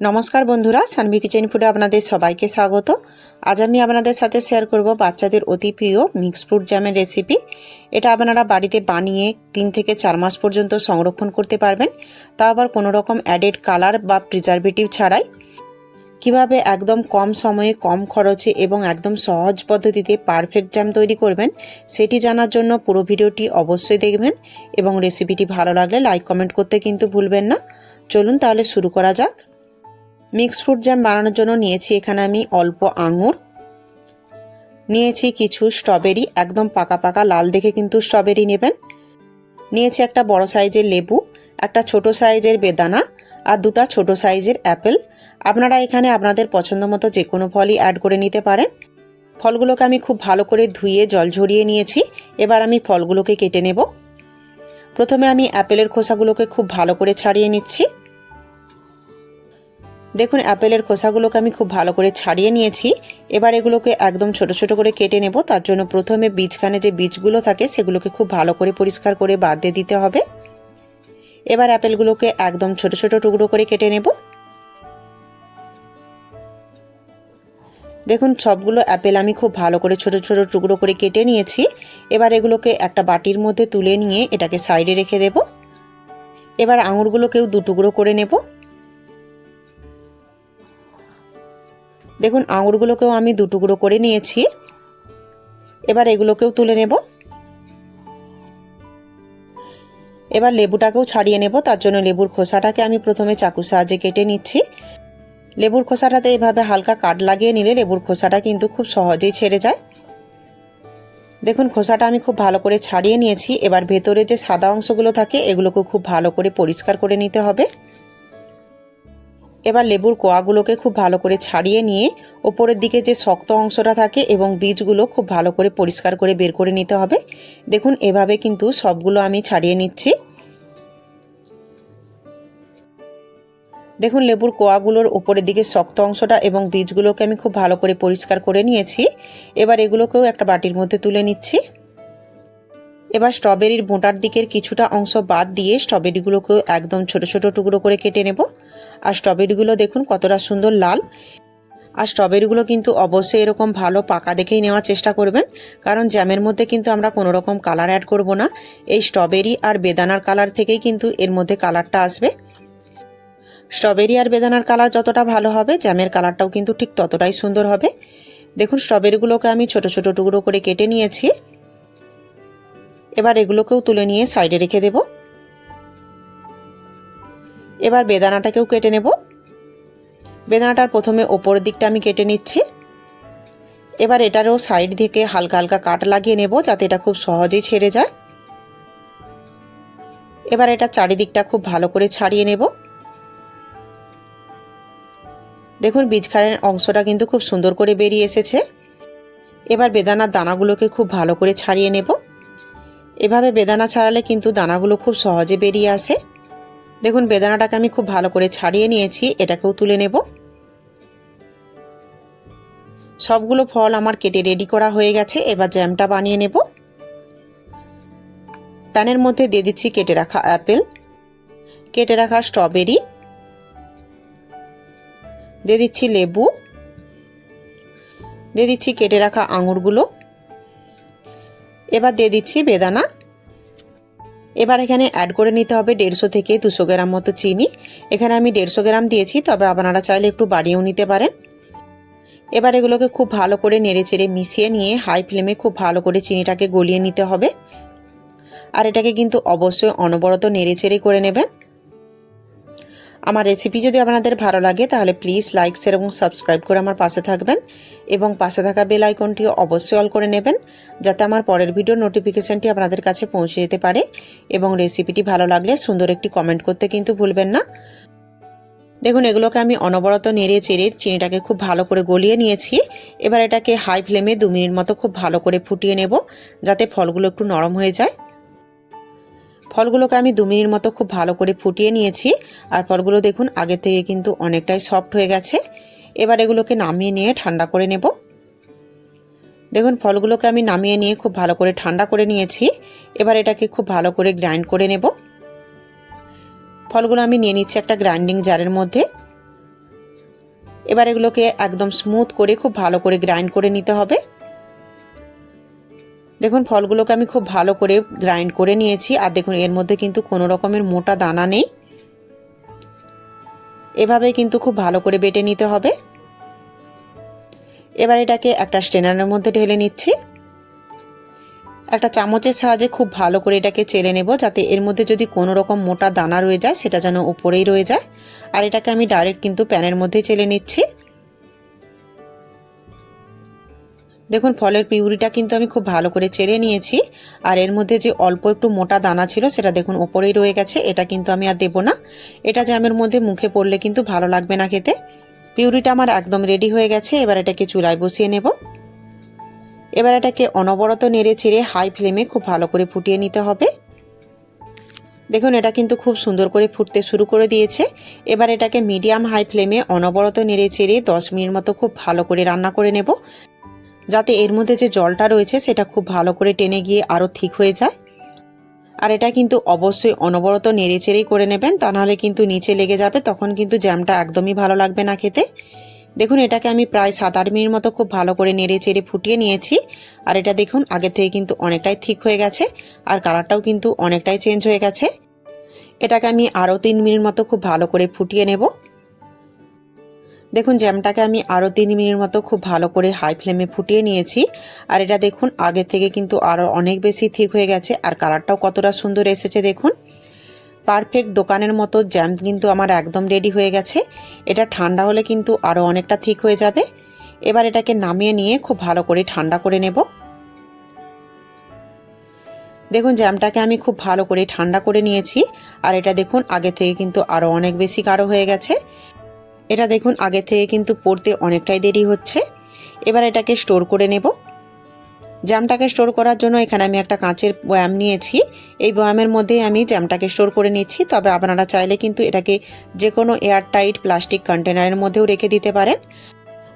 নমস্কার বন্ধুরা সানভি কিচেন ফুডে আপনাদের সবাইকে স্বাগত। আজ আমি আপনাদের সাথে শেয়ার করব বাচ্চাদের অতি প্রিয় মিক্স ফ্রুট জ্যামের রেসিপি এটা আপনারা বাড়িতে বানিয়ে তিন থেকে চার মাস পর্যন্ত সংরক্ষণ করতে পারবেন। তা আবার কোনো রকম অ্যাডেড কালার বা প্রিজারভেটিভ ছাড়াই। কীভাবে একদম কম সময়ে, কম খরচে এবং একদম সহজ পদ্ধতিতে পারফেক্ট জ্যাম তৈরি করবেন, সেটি জানার জন্য পুরো ভিডিওটি অবশ্যই দেখবেন এবং রেসিপিটি ভালো লাগলে লাইক কমেন্ট করতে কিন্তু ভুলবেন না। চলুন তাহলে শুরু করা যাক। মিক্স ফ্রুট জ্যাম বানানোর জন্য নিয়েছি এখানে আমি অল্প আঙুর। নিয়েছি কিছু স্ট্রবেরি, একদম পাকা পাকা, লাল দেখে কিন্তু স্ট্রবেরি নেবেন। নিয়েছি একটা বড় সাইজের লেবু, একটা ছোট সাইজের বেদানা আর দুটো ছোট সাইজের অ্যাপেল। আপনারা এখানে আপনাদের পছন্দ মতো যে কোনো ফলই অ্যাড করে নিতে পারেন। ফলগুলোকে আমি খুব ভালো করে ধুয়ে, জল ঝরিয়ে নিয়েছি। এবার আমি ফলগুলোকে কেটে নেব। প্রথমে আমি অ্যাপেলের খোসাগুলোকে খুব ভালো করে ছাড়িয়ে নিচ্ছি। দেখুন অ্যাপেলের খোসাগুলোকে আমি খুব ভালো করে ছাড়িয়ে নিয়েছি। এবার এগুলোকে একদম ছোট ছোট করে কেটে নেব। তার জন্য প্রথমে বীজখানে যে বীজগুলো থাকে, সেগুলোকে খুব ভালো করে পরিষ্কার করে বাদ দিয়ে দিতে হবে। এবার অ্যাপেলগুলোকে একদম ছোট ছোট টুকরো করে কেটে নেব। দেখুন, সবগুলো অ্যাপেল আমি খুব ভালো করে ছোট ছোট টুকরো করে কেটে নিয়েছি। এবার এগুলোকে একটা বাটির মধ্যে তুলে নিয়ে এটাকে সাইডে রেখে দেব। এবার আঙুরগুলোকেও দু টুকরো করে নেব। দেখুন, আঙুরগুলোকেও আমি দুটুকরো করে নিয়েছি। এবার এগুলোকেও তুলে নেব। এবার লেবুটাকেও ছাড়িয়ে নেব, তার জন্য লেবুর খোসাটাকে আমি প্রথমে চাকুর সাহায্যে কেটে নিচ্ছি। লেবুর খোসাটাতে এভাবে হালকা কাট লাগিয়ে নিলে লেবুর খোসাটা কিন্তু খুব সহজেই ছেড়ে যায়। দেখুন, খোসাটা আমি খুব ভালো করে ছাড়িয়ে নিয়েছি। এবার ভেতরে যে সাদা অংশগুলো থাকে এগুলোকে খুব ভালো করে পরিষ্কার করে নিতে হবে। এবার লেবুর কোয়াগুলোকে খুব ভালো করে ছাড়িয়ে নিয়ে ওপরের দিকে যে শক্ত অংশটা থাকে এবং বীজগুলো খুব ভালো করে পরিষ্কার করে বের করে নিতে হবে। দেখুন, এভাবে কিন্তু সবগুলো আমি ছাড়িয়ে নিচ্ছি। দেখুন, লেবুর কোয়াগুলোর উপরের দিকে শক্ত অংশটা এবং বীজগুলোকে আমি খুব ভালো করে পরিষ্কার করে নিয়েছি। এবার এগুলোকেও একটা বাটির মধ্যে তুলে নিচ্ছি। এবার স্ট্রবেরির বোঁটার দিকের কিছুটা অংশ বাদ দিয়ে স্ট্রবেরিগুলোকেও একদম ছোট ছোট টুকরো করে কেটে নেব। আর স্ট্রবেরিগুলো দেখুন কতটা সুন্দর লাল। আর স্ট্রবেরিগুলো কিন্তু অবশ্যই এরকম ভালো পাকা দেখেই নেওয়ার চেষ্টা করবেন। কারণ জ্যামের মধ্যে কিন্তু আমরা কোনো রকম কালার অ্যাড করব না। এই স্ট্রবেরি আর বেদানার কালার থেকেই কিন্তু এর মধ্যে কালারটা আসবে। স্ট্রবেরি আর বেদানার কালার যতটা ভালো হবে, জ্যামের কালারটাও কিন্তু ঠিক ততটাই সুন্দর হবে। দেখুন স্ট্রবেরিগুলোকে আমি ছোট ছোট টুকরো করে কেটে নিয়েছি। এবার এগুলোকেও তুলে নিয়ে সাইডে রেখে দেব। এবার বেদানাটাকেও কেটে নেব। বেদানাটার প্রথমে ওপরের দিকটা আমি কেটে নিচ্ছি। এবার এটারও সাইড থেকে হালকা হালকা কাট লাগিয়ে নেব যাতে এটা খুব সহজেই ছেড়ে যায়। এবার এটা চারিদিকটা খুব ভালো করে ছাড়িয়ে নেব। দেখুন বীজখানের অংশটা কিন্তু খুব সুন্দর করে বেরিয়ে এসেছে। এবার বেদানার দানাগুলোকে খুব ভালো করে ছাড়িয়ে নেব। এভাবে বেদানা ছাড়ালে কিন্তু দানাগুলো খুব সহজে বেরিয়ে আসে। দেখুন, বেদানাটাকে আমি খুব ভালো করে ছাড়িয়ে নিয়েছি, এটাকেও তুলে নেব। সবগুলো ফল আমার কেটে রেডি করা হয়ে গেছে, এবার জ্যামটা বানিয়ে নেব। প্যানের মধ্যে দিয়ে দিচ্ছি কেটে রাখা অ্যাপেল, কেটে রাখা স্ট্রবেরি, দিয়ে দিচ্ছি লেবু, দিয়ে দিচ্ছি কেটে রাখা আঙুরগুলো। এবার দিয়ে দিচ্ছি বেদানা। এবার এখানে অ্যাড করে নিতে হবে দেড়শো থেকে দুশো গ্রাম মতো চিনি। এখানে আমি দেড়শো গ্রাম দিয়েছি, তবে আপনারা চাইলে একটু বাড়িয়েও নিতে পারেন। এবার এগুলোকে খুব ভালো করে নেড়েচেড়ে মিশিয়ে নিয়ে হাই ফ্লেমে খুব ভালো করে চিনিটাকে গলিয়ে নিতে হবে। আর এটাকে কিন্তু অবশ্যই অনবরত নেড়েচেড়ে করে নেবেন। আমার রেসিপি যদি আপনাদের ভালো লাগে, তাহলে প্লিজ লাইক শেয়ার এবং সাবস্ক্রাইব করে আমার পাশে থাকবেন এবং পাশে থাকা বেল আইকনটিও অবশ্যই অল করে নেবেন, যাতে আমার পরের ভিডিওর নোটিফিকেশানটি আপনাদের কাছে পৌঁছে যেতে পারে এবং রেসিপিটি ভালো লাগলে সুন্দর একটি কমেন্ট করতে কিন্তু ভুলবেন না। দেখুন, এগুলোকে আমি অনবরত নেড়ে চেড়ে চিনিটাকে খুব ভালো করে গলিয়ে নিয়েছি। এবার এটাকে হাই ফ্লেমে দু মিনিট মতো খুব ভালো করে ফুটিয়ে নেব, যাতে ফলগুলো একটু নরম হয়ে যায়। ফলগুলোকে আমি দু মিনিট মতো খুব ভালো করে ফুটিয়ে নিয়েছি। আর ফলগুলো দেখুন, আগে থেকে কিন্তু অনেকটাই সফট হয়ে গেছে। এবার এগুলোকে নামিয়ে নিয়ে ঠান্ডা করে নেব। দেখুন, ফলগুলোকে আমি নামিয়ে নিয়ে খুব ভালো করে ঠান্ডা করে নিয়েছি। এবার এটাকে খুব ভালো করে গ্রাইন্ড করে নেব। ফলগুলো আমি নিয়ে নিচ্ছি একটা গ্রাইন্ডিং জারের মধ্যে। এবার এগুলোকে একদম স্মুথ করে খুব ভালো করে গ্রাইন্ড করে নিতে হবে। দেখুন, ফলগুলোকে আমি খুব ভালো করে গ্রাইন্ড করে নিয়েছি। আর দেখুন, এর মধ্যে কিন্তু কোনো রকমের মোটা দানা নেই। এভাবে কিন্তু খুব ভালো করে বেটে নিতে হবে। এবার এটাকে একটা স্টেনারের মধ্যে ঢেলে নিচ্ছি। একটা চামচের সাহায্যে খুব ভালো করে এটাকে চেলে নেব, যাতে এর মধ্যে যদি কোনো রকম মোটা দানা রয়ে যায়, সেটা যেন উপরেই রয়ে যায়। আর এটাকে আমি ডাইরেক্ট কিন্তু প্যানের মধ্যেই চেলে নিচ্ছি। দেখুন, ফলের পিউরিটা কিন্তু আমি খুব ভালো করে চেলে নিয়েছি। আর এর মধ্যে যে অল্প একটু মোটা দানা ছিল, সেটা দেখুন, ওপরেই রয়ে গেছে। এটা কিন্তু আমি আর দেবো না। এটা জ্যামের মধ্যে মুখে পড়লে কিন্তু ভালো লাগবে না খেতে। পিউরিটা আমার একদম রেডি হয়ে গেছে। এবার এটাকে চুলায় বসিয়ে নেব। এবার এটাকে অনবরত নেড়ে চেড়ে হাই ফ্লেমে খুব ভালো করে ফুটিয়ে নিতে হবে। দেখুন, এটা কিন্তু খুব সুন্দর করে ফুটতে শুরু করে দিয়েছে। এবার এটাকে মিডিয়াম হাই ফ্লেমে অনবরত নেড়ে চেড়ে দশ মিনিট মতো খুব ভালো করে রান্না করে নেব। যাতে এর মধ্যে যে জলটা রয়েছে সেটা খুব ভালো করে টেনে গিয়ে আরও ঠিক হয়ে যায়। আর এটা কিন্তু অবশ্যই অনবরত নেড়ে চেড়েই করে নেবেন, তা নাহলে কিন্তু নিচে লেগে যাবে, তখন কিন্তু জ্যামটা একদমই ভালো লাগবে না খেতে। দেখুন, এটাকে আমি প্রায় সাত আট মিনিট মতো খুব ভালো করে নেড়ে চেড়ে ফুটিয়ে নিয়েছি, আর এটা দেখুন আগে থেকে কিন্তু অনেকটাই ঠিক হয়ে গেছে, আর কালারটাও কিন্তু অনেকটাই চেঞ্জ হয়ে গেছে। এটাকে আমি আরও তিন মিনিট মতো খুব ভালো করে ফুটিয়ে নেব। দেখুন, জ্যামটাকে আমি আরও তিন মিনিট মতো খুব ভালো করে হাই ফ্লেমে ফুটিয়ে নিয়েছি। আর এটা দেখুন, আগে থেকে কিন্তু আরও অনেক বেশি ঠিক হয়ে গেছে, আর কালারটাও কতটা সুন্দর এসেছে দেখুন। পারফেক্ট দোকানের মতো জ্যাম কিন্তু আমার একদম রেডি হয়ে গেছে। এটা ঠান্ডা হলে কিন্তু আরও অনেকটা ঠিক হয়ে যাবে। এবার এটাকে নামিয়ে নিয়ে খুব ভালো করে ঠান্ডা করে নেব। দেখুন, জ্যামটাকে আমি খুব ভালো করে ঠান্ডা করে নিয়েছি। আর এটা দেখুন, আগে থেকে কিন্তু আরও অনেক বেশি গাঢ় হয়ে গেছে। এটা দেখুন, আগে থেকে কিন্তু পড়তে অনেকটাই দেরি হচ্ছে। এবার এটাকে স্টোর করে নেব। জ্যামটাকে স্টোর করার জন্য এখানে আমি একটা কাঁচের বয়াম নিয়েছি। এই বয়ামের মধ্যেই আমি জ্যামটাকে স্টোর করে নিচ্ছি। তবে আপনারা চাইলে কিন্তু এটাকে যে কোনো এয়ারটাইট প্লাস্টিক কন্টেনারের মধ্যেও রেখে দিতে পারেন।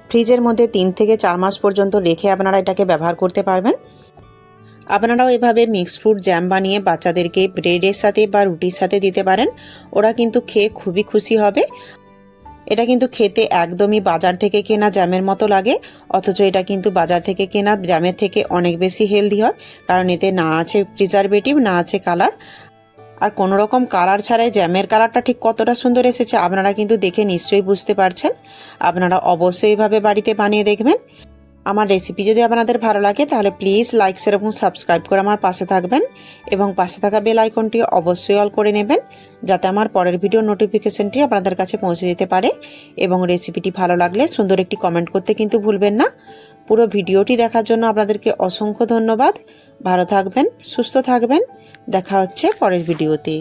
ফ্রিজের মধ্যে তিন থেকে চার মাস পর্যন্ত রেখে আপনারা এটাকে ব্যবহার করতে পারবেন। আপনারাও এভাবে মিক্স ফ্রুট জ্যাম বানিয়ে বাচ্চাদেরকে ব্রেডের সাথে বা রুটির সাথে দিতে পারেন। ওরা কিন্তু খেয়ে খুবই খুশি হবে। এটা কিন্তু খেতে একদমই বাজার থেকে কেনা জ্যামের মতো লাগে, অথচ এটা কিন্তু বাজার থেকে কেনা জ্যামের থেকে অনেক বেশি হেলদি হয়, কারণ এতে না আছে প্রিজারভেটিভ না আছে কালার আর কোনো রকম কালার ছাড়াই জ্যামের কালারটা ঠিক কতটা সুন্দর এসেছে আপনারা কিন্তু দেখে নিশ্চয়ই বুঝতে পারছেন। আপনারা অবশ্যই এভাবে বাড়িতে বানিয়ে দেখবেন। আমার রেসিপি যদি আপনাদের ভালো লাগে, তাহলে প্লিজ লাইক এবং সাবস্ক্রাইব করে আমার পাশে থাকবেন এবং পাশে থাকা বেল আইকনটি অবশ্যই অল করে নেবেন, যাতে আমার পরের ভিডিও নোটিফিকেশনটি আপনাদের কাছে পৌঁছে যেতে পারে এবং রেসিপিটি ভালো লাগলে সুন্দর একটি কমেন্ট করতে কিন্তু ভুলবেন না। পুরো ভিডিওটি দেখার জন্য আপনাদেরকে অসংখ্য ধন্যবাদ। ভালো থাকবেন, সুস্থ থাকবেন। দেখা হচ্ছে পরের ভিডিওতে